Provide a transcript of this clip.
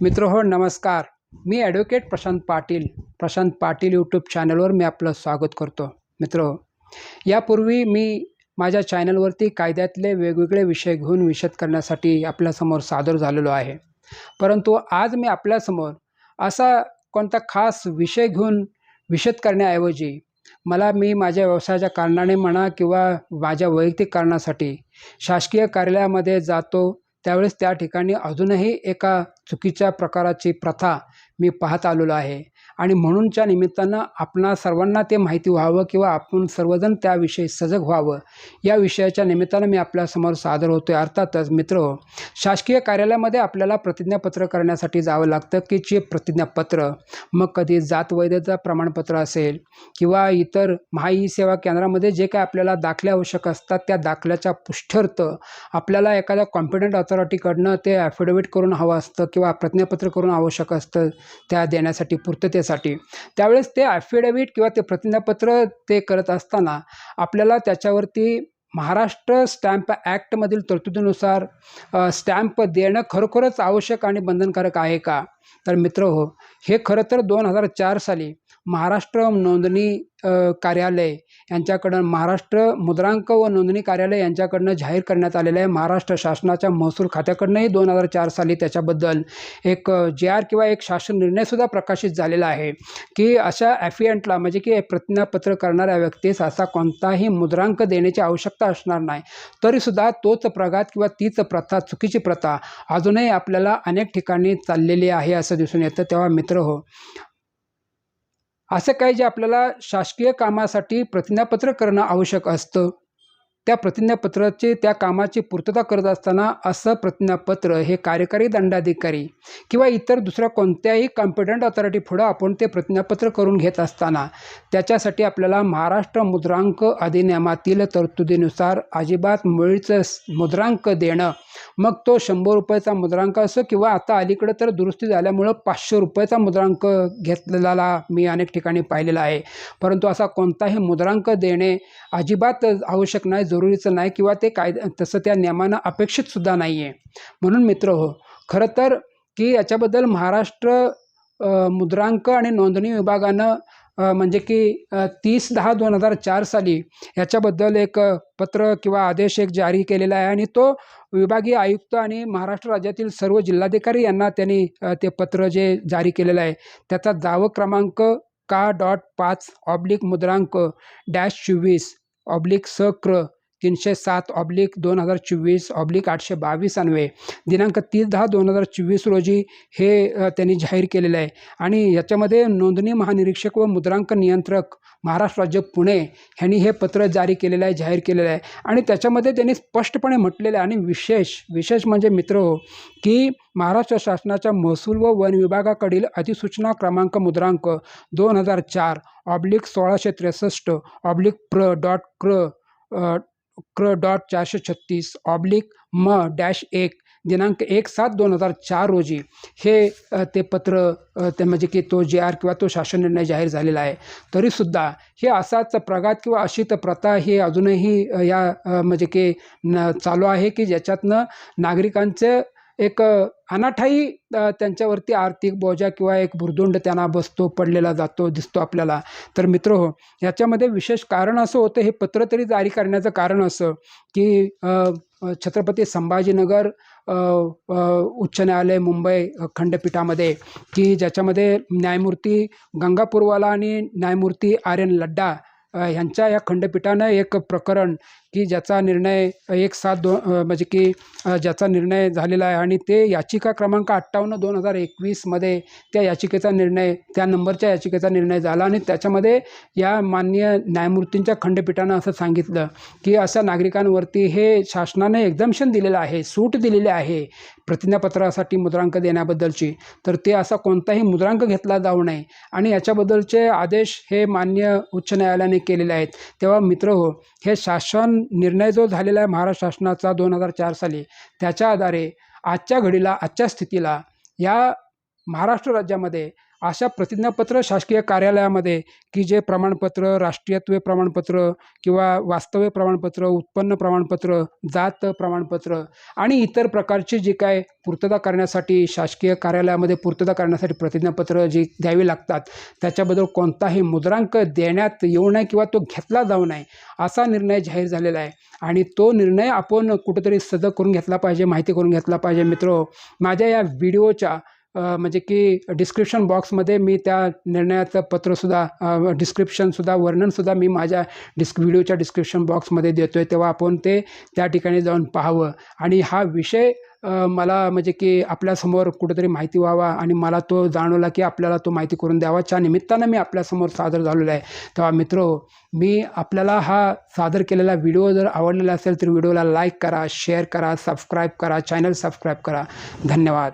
मित्र हो नमस्कार। मी ॲडव्होकेट प्रशांत पाटील प्रशांत पाटील यूट्यूब चॅनलवर मी आपलं स्वागत करतो. मित्र हो यापूर्वी मी माझ्या चॅनलवरती कायद्यातले वेगवेगळे विषय घेऊन विशद करण्यासाठी आपल्यासमोर सादर झालेलो आहे. परंतु आज मी आपल्यासमोर असा कोणता खास विषय घेऊन विशद करण्याऐवजी मला मी माझ्या व्यवसायाच्या कारणाने म्हणा किंवा माझ्या वैयक्तिक कारणासाठी शासकीय कार्यालयामध्ये जातो त्यावेळेस त्या ठिकाणी अजूनही एका चुकीच्या प्रकाराची प्रथा मी पाहत आलेलो आहे. आणि म्हणूनच्या निमित्तानं आपणा सर्वांना ते माहिती व्हावं किंवा आपण सर्वजण त्याविषयी सजग व्हावं या विषयाच्या निमित्तानं मी आपल्यासमोर सादर होतो आहे अर्थातच मित्र हो, शासकीय कार्यालयामध्ये आपल्याला प्रतिज्ञापत्र करण्यासाठी जावं लागतं की जे प्रतिज्ञापत्र मग कधी जात वैधता प्रमाणपत्र असेल किंवा इतर महाई सेवा केंद्रामध्ये जे काय आपल्याला दाखले आवश्यक असतात त्या दाखल्याच्या पुष्ठर्थ आपल्याला एखाद्या कॉम्पिटंट अथॉरिटीकडनं ते ॲफिडेविट करून हवं असतं किंवा प्रतिज्ञापत्र करून आवश्यक असतं त्या देण्यासाठी पूर्ततेसाठी त्यावेळेस ते ॲफिडेविट किंवा ते प्रतिज्ञापत्र ते करत असताना आपल्याला त्याच्यावरती महाराष्ट्र स्टॅम्प ॲक्टमधील तरतुदीनुसार स्टॅम्प देणं खरोखरच आवश्यक आणि बंधनकारक आहे का? तर मित्र हो हे खरं तर दोन हजार चार साली महाराष्ट्र नोंदणी कार्यालय यांच्याकडं महाराष्ट्र मुद्रांक व नोंदणी कार्यालय यांच्याकडनं जाहीर करण्यात आलेलं आहे. महाराष्ट्र शासनाच्या महसूल खात्याकडनंही दोन हजार चार साली त्याच्याबद्दल एक जे आर किंवा एक शासन निर्णयसुद्धा प्रकाशित झालेला आहे की अशा ॲफियंटला म्हणजे की प्रतिज्ञापत्र करणाऱ्या व्यक्तीस असा कोणताही मुद्रांक देण्याची आवश्यकता असणार नाही. तरीसुद्धा तोच प्रघात किंवा तीच प्रथा चुकीची प्रथा अजूनही आपल्याला अनेक ठिकाणी चाललेली आहे. असं दिसून येतं तेव्हा मित्र हो. असं काही जे आपल्याला शासकीय कामासाठी प्रतिज्ञापत्र करणं आवश्यक असतं त्या प्रतिज्ञापत्राचे त्या कामाची पूर्तता करत असताना असं प्रतिज्ञापत्र हे कार्यकारी दंडाधिकारी किंवा इतर दुसऱ्या कोणत्याही कॉम्पिटंट अथॉरिटी पुढं आपण ते प्रतिज्ञापत्र करून घेत असताना त्याच्यासाठी आपल्याला महाराष्ट्र मुद्रांक अधिनियमातील तरतुदीनुसार अजिबात मुळीचं मुद्रांक देणं मग तो शंभर रुपयाचा मुद्रांक असो किंवा आता अलीकडं तर दुरुस्ती झाल्यामुळं पाचशे रुपयाचा मुद्रांक घेतलेला मी अनेक ठिकाणी पाहिलेला आहे. परंतु असा कोणताही मुद्रांक देणे अजिबात आवश्यक नाही जरुरीचं नाही किंवा ते कायदा तसं त्या नियमानं अपेक्षितसुद्धा नाही आहे म्हणून मित्र हो खरं तर की याच्याबद्दल महाराष्ट्र मुद्रांक आणि नोंदणी विभागानं म्हणजे की तीस दहा दोन हजार चार साली ह्याच्याबद्दल एक पत्र किंवा आदेश एक जारी केलेला आहे आणि तो विभागीय आयुक्त आणि महाराष्ट्र राज्यातील सर्व जिल्हाधिकारी यांना त्यांनी ते पत्र जे जारी केलेलं आहे त्याचा दाव क्रमांक का डॉट पाच ऑब्लिक मुद्रांक डॅश चोवीस ऑब्लिक सक्र तीनशे सात ऑब्लिक दोन हजार चोवीस ऑब्लिक आठशे बावीस अन्वये दिनांक तीस दहा दोन हजार चोवीस रोजी हे त्यांनी जाहीर केलेलं आहे. आणि याच्यामध्ये नोंदणी महानिरीक्षक व मुद्रांक नियंत्रक महाराष्ट्र राज्य पुणे ह्यांनी हे पत्र जारी केलेलं आहे जाहीर केलेलं आहे. आणि त्याच्यामध्ये त्यांनी स्पष्टपणे म्हटलेलं आहे आणि विशेष विशेष म्हणजे मित्र हो की महाराष्ट्र शासनाच्या महसूल व वन विभागाकडील अधिसूचना क्रमांक मुद्रांक दोन हजार चार ऑब्लिक सोळाशे त्रेसष्ट ऑब्लिक प्र डॉट क्र क्र डॉट चारशे छत्तीस ऑब्लिक म डॅश एक दिनांक एक सात दोन हजार चार रोजी. हे ते पत्र ते म्हणजे की तो जे आर किंवा तो शासन निर्णय जाहीर झालेला आहे. तरीसुद्धा हे असाच प्रघात किंवा अशी तर प्रथा हे अजूनही या म्हणजे की न चालू आहे की ज्याच्यातनं नागरिकांचं एक अनाठाई त्यांच्यावरती आर्थिक बोजा किंवा एक भुर्दुंड त्यांना बसतो पडलेला जातो दिसतो आपल्याला. तर मित्र हो याच्यामध्ये विशेष कारण असं होतं हे पत्र तरी जारी करण्याचं कारण असं की छत्रपती संभाजीनगर उच्च न्यायालय मुंबई खंडपीठामध्ये की ज्याच्यामध्ये न्यायमूर्ती गंगापूरवाला आणि न्यायमूर्ती आर्यन लड्डा ह्यांच्या या खंडपीठानं एक प्रकरण की ज्याचा निर्णय एक सात दो म्हणजे की ज्याचा निर्णय झालेला आहे आणि ते याचिका क्रमांक अठ्ठावन्न दोन हजार एकवीसमध्ये त्या याचिकेचा निर्णय त्या नंबरच्या याचिकेचा निर्णय झाला आणि त्याच्यामध्ये या मान्य न्यायमूर्तींच्या खंडपीठानं असं सांगितलं की अशा नागरिकांवरती हे शासनाने एक्झम्शन दिलेलं आहे सूट दिलेली आहे. प्रतिज्ञापत्रासाठी मुद्रांक देण्याबद्दलची. तर ते असा कोणताही मुद्रांक घेतला जाऊ नये. आणि याच्याबद्दलचे आदेश हे मान्य उच्च न्यायालयाने केलेले आहेत. तेव्हा मित्र हो हे शासन निर्णय जो झालेला आहे महाराष्ट्र शासनाचा दोन हजार चार साली त्याच्या आधारे आजच्या घडीला आजच्या स्थितीला या महाराष्ट्र राज्यामध्ये अशा प्रतिज्ञापत्र शासकीय कार्यालयामध्ये की जे प्रमाणपत्र राष्ट्रीयत्व प्रमाणपत्र किंवा वास्तव्य प्रमाणपत्र उत्पन्न प्रमाणपत्र जात प्रमाणपत्र आणि इतर प्रकारचे जे काय पूर्तता करण्यासाठी शासकीय कार्यालयामध्ये पूर्तता करण्यासाठी प्रतिज्ञापत्र जी द्यावी लागतात त्याच्याबद्दल कोणताही मुद्रांक देण्यात येऊ नये किंवा तो घेतला जाऊ नये असा निर्णय जाहीर झालेला आहे. आणि तो निर्णय आपण कुठेतरी सजग करून घेतला पाहिजे माहिती करून घेतला पाहिजे मित्र. माझ्या या व्हिडिओच्या म्हणजे की डिस्क्रिप्शन बॉक्समध्ये मी त्या निर्णयाचं पत्रसुद्धा डिस्क्रिप्शनसुद्धा वर्णनसुद्धा मी माझ्या डिस्क व्हिडिओच्या डिस्क्रिप्शन बॉक्समध्ये देतो आहे तेव्हा आपण ते त्या ठिकाणी जाऊन पाहावं. आणि हा विषय मला म्हणजे की आपल्यासमोर कुठेतरी माहिती व्हावा आणि मला तो जाणवला की आपल्याला तो माहिती करून द्यावाच्या निमित्तानं मी आपल्यासमोर सादर झालेलो आहे. तेव्हा मित्र मी आपल्याला हा सादर केलेला व्हिडिओ जर आवडलेला असेल तर व्हिडिओला लाईक करा शेअर करा सबस्क्राईब करा चॅनल सबस्क्राईब करा. धन्यवाद.